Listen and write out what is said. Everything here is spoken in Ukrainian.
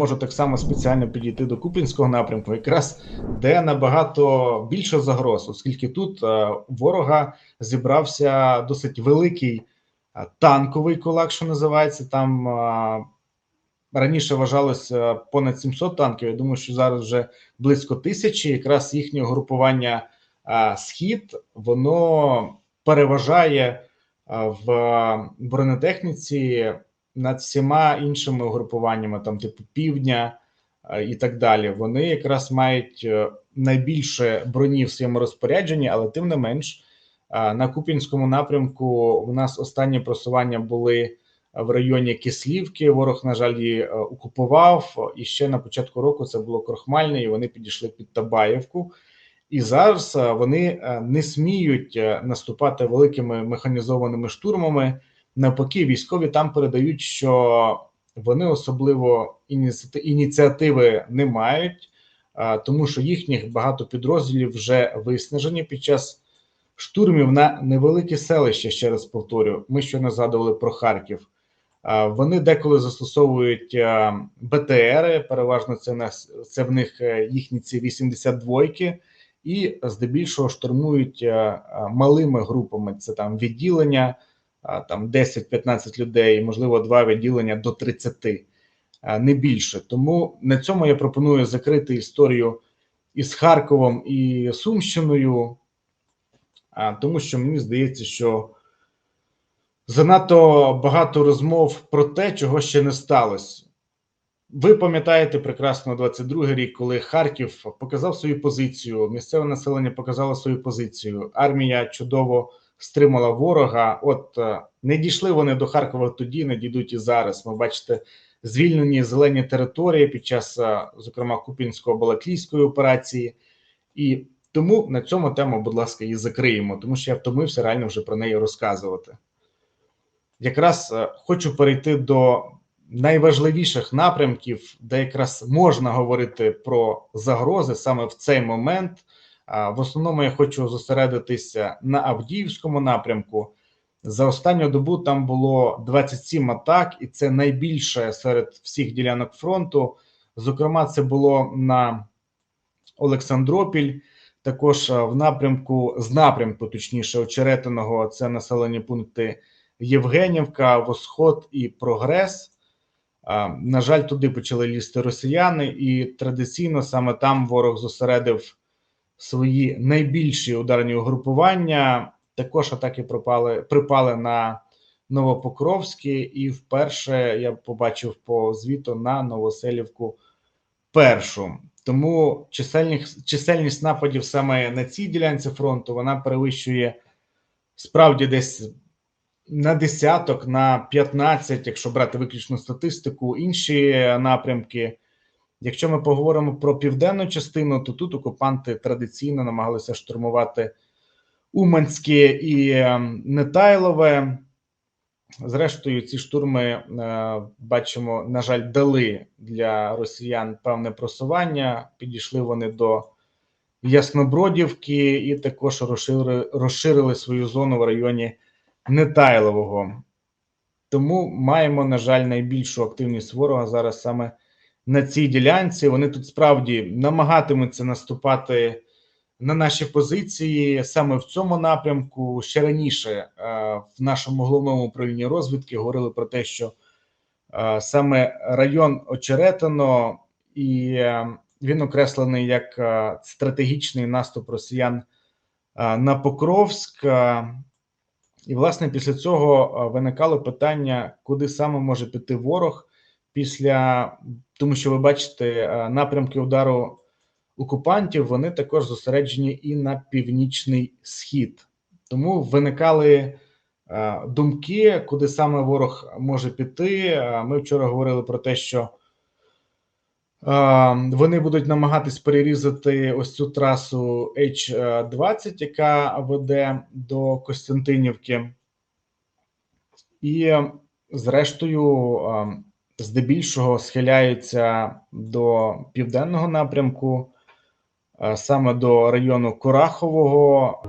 можу так само спеціально підійти до Купінського напрямку, якраз де набагато більше загроз, оскільки тут е, ворога зібрався досить великий е, танковий кулак, що називається. Там е, раніше вважалося понад 700 танків. Я думаю, що зараз вже близько тисячі. Якраз їхнє групування схід воно переважає в бронетехніці над всіма іншими угрупуваннями, там типу півдня е, і так далі. Вони якраз мають е, найбільше броні в своєму розпорядженні, але тим не менш е, на Купінському напрямку у нас останні просування були в районі Кислівки. Ворог, на жаль, її окупував. І ще на початку року це було крохмальне, і вони підійшли під Табаєвку. І зараз вони не сміють наступати великими механізованими штурмами. Навпаки, військові там передають, що вони особливо ініціати- ініціативи не мають, тому що їхніх багато підрозділів вже виснажені під час штурмів на невеликі селища. Ще раз повторю, ми щойно згадували про Харків. Вони деколи застосовують БТРи, переважно це нас це в них е, їхні ці 82-ки, і здебільшого штурмують а, а, малими групами. Це там відділення там 10-15 людей, можливо, два відділення до 30, не більше. Тому на цьому я пропоную закрити історію із Харковом і Сумщиною, тому що мені здається, що занадто багато розмов про те, чого ще не сталося. Ви пам'ятаєте прекрасно 22 рік, коли Харків показав свою позицію, місцеве населення показало свою позицію. Армія чудово стримала ворога. От е, не дійшли вони до Харкова тоді, не дійдуть і зараз. Ви бачите звільнені зелені території під час, е, зокрема, Купінської балаклійської операції, і тому на цьому тему, будь ласка, і закриємо, тому що я втомився реально вже про неї розказувати. Якраз е, хочу перейти до найважливіших напрямків, де якраз можна говорити про загрози саме в цей момент. В основному я хочу зосередитися на Авдіївському напрямку. За останню добу там було 27 атак, і це найбільше серед всіх ділянок фронту. Зокрема, це було на Олександропіль, також в напрямку з напрямку, точніше, очеретиного це населені пункти Євгенівка, Восход і Прогрес. На жаль, туди почали лізти росіяни, і традиційно саме там ворог зосередив свої найбільші ударні угрупування. Також атаки пропали, припали на Новопокровське, і вперше я побачив по звіту на Новоселівку першу. Тому чисельність, чисельність нападів саме на цій ділянці фронту вона перевищує справді десь на десяток, на 15, якщо брати виключну статистику, інші напрямки. Якщо ми поговоримо про південну частину, то тут окупанти традиційно намагалися штурмувати Уманське і е, Нетайлове. Зрештою, ці штурми е, бачимо, на жаль, дали для росіян певне просування. Підійшли вони до Яснобродівки і також розширили, розширили свою зону в районі Нетайлового. Тому маємо, на жаль, найбільшу активність ворога зараз саме на цій ділянці. Вони тут справді намагатимуться наступати на наші позиції саме в цьому напрямку. Ще раніше е, в нашому головному управлінні розвідки говорили про те, що е, саме район Очеретино, і е, він окреслений як стратегічний наступ росіян на Покровськ. І, власне, після цього виникало питання, куди саме може піти ворог після тому, що ви бачите, е, напрямки удару окупантів вони також зосереджені і на північний схід. Тому виникали е, думки, куди саме ворог може піти. Е, Ми вчора говорили про те, що вони будуть намагатись перерізати ось цю трасу H20, яка веде до Костянтинівки. І, зрештою, здебільшого схиляються до південного напрямку, е, саме до району Курахового.